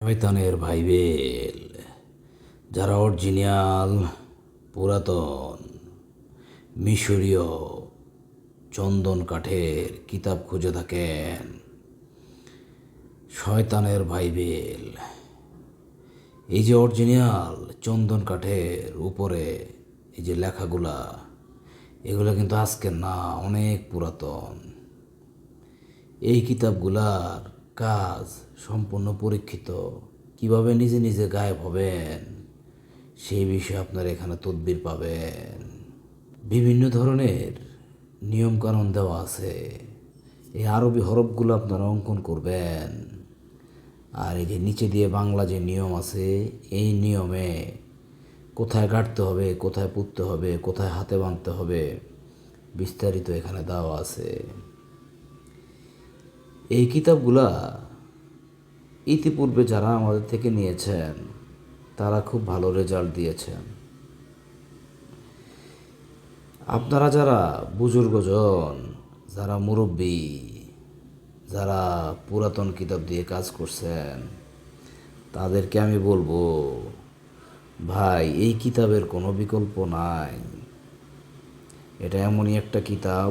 শয়তানের ভাইবেল যারা অরিজিনাল, পুরাতন, মিশরীয় চন্দন কাঠের কিতাব খুঁজে থাকেন। শয়তানের ভাইবেল এই যে অরিজিনাল চন্দন কাঠের উপরে এই যে লেখাগুলা, এগুলো কিন্তু আজকের না, অনেক পুরাতন। এই কিতাবগুলার কাজ সম্পূর্ণ পরীক্ষিত। কীভাবে নিজে নিজে গায়েব হবেন? সেই বিষয়ে আপনারা এখানে তদবির পাবেন। বিভিন্ন ধরনের নিয়মকানুন দেওয়া আছে। এই আরবি হরফগুলো আপনারা অঙ্কন করবেন। আর এই যে নিচে দিয়ে বাংলা যে নিয়ম আছে, এই নিয়মে কোথায় কাটতে হবে, কোথায় পুঁততে হবে, কোথায় হাতে বাঁধতে হবে, বিস্তারিত এখানে দেওয়া আছে। এই কিতাবগুলা ইতিপূর্বে যারা আমাদের থেকে নিয়েছেন, তারা খুব ভালো রেজাল্ট দিয়েছেন। আপনারা যারা বুজুর্গজন, যারা মুরব্বী, যারা পুরাতন কিতাব দিয়ে কাজ করছেন, তাদেরকে আমি বলব, ভাই, এই কিতাবের কোনো বিকল্প নাই। এটা এমনই একটা কিতাব,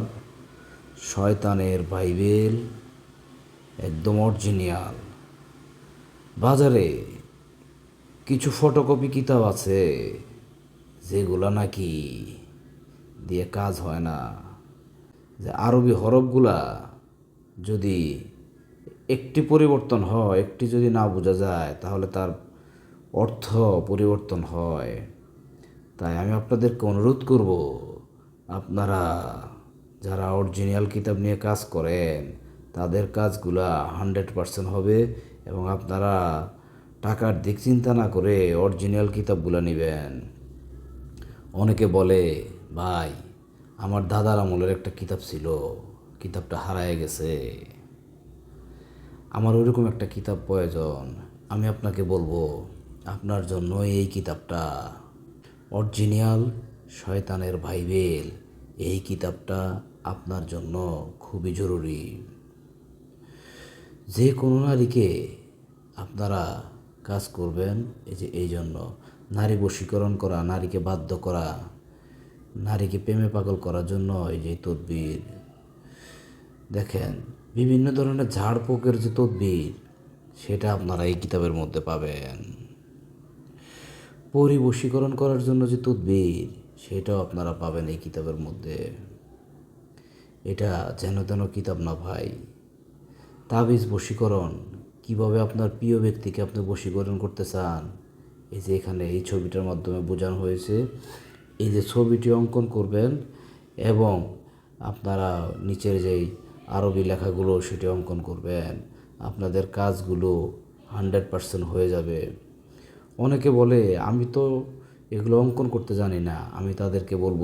শয়তানের বাইবেল একদম অরিজিনাল বাজারে কিছু ফটোকপি কিতাব আছে, যেগুলো নাকি দিয়ে কাজ হয় না। যে আরবি হরফগুলা যদি একটি পরিবর্তন হয়, একটি যদি না বোঝা যায়, তাহলে তার অর্থ পরিবর্তন হয়। তাই আমি আপনাদেরকে অনুরোধ করব, আপনারা যারা অরিজিনাল কিতাব নিয়ে কাজ করেন তাদের কাজগুলা হান্ড্রেড পারসেন্ট হবে এবং আপনারা টাকার দিক চিন্তা না করে অরিজিনাল কিতাবগুলো নেবেন। অনেকে বলে, ভাই, আমার দাদার আমলের একটা কিতাব ছিল, কিতাবটা হারায় গেছে। আমার ওইরকম একটা কিতাব প্রয়োজন, আমি আপনাকে বলব, আপনার জন্য এই কিতাবটা। অরিজিনাল শয়তানের ভাইবেল, এই কিতাবটা আপনার জন্য খুবই জরুরি। যে কোনো নারীকে আপনারা কাজ করবেন এই যে এই জন্য। নারী বশীকরণ করা, নারীকে বাধ্য করা, নারীকে প্রেমে পাগল করার জন্য এই যে তদবির। দেখেন, বিভিন্ন ধরনের ঝাড়পোকের যে তদবির, সেটা আপনারা এই কিতাবের মধ্যে পাবেন। পরিবশীকরণ করার জন্য যে তদবির, সেটাও আপনারা পাবেন এই কিতাবের মধ্যে। এটা যেন তেন কিতাব না ভাই। তাবিজ বশীকরণ, কীভাবে আপনার প্রিয় ব্যক্তিকে আপনি বশীকরণ করতে চান? এই যে এখানে এই ছবিটার মাধ্যমে বোঝানো হয়েছে। এই যে ছবিটি অঙ্কন করবেন এবং আপনারা নিচের যেই আরবি লেখাগুলো সেটি অঙ্কন করবেন। আপনাদের কাজগুলো হান্ড্রেড পারসেন্ট হয়ে যাবে। অনেকে বলে, আমি তো এগুলো অঙ্কন করতে জানি না। আমি তাদেরকে বলব,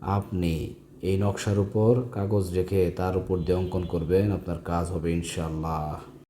আপনি এই নকশার উপর কাগজ রেখে তার উপর দিয়ে অঙ্কন করবেন। আপনার কাজ হবে ইনশাল্লাহ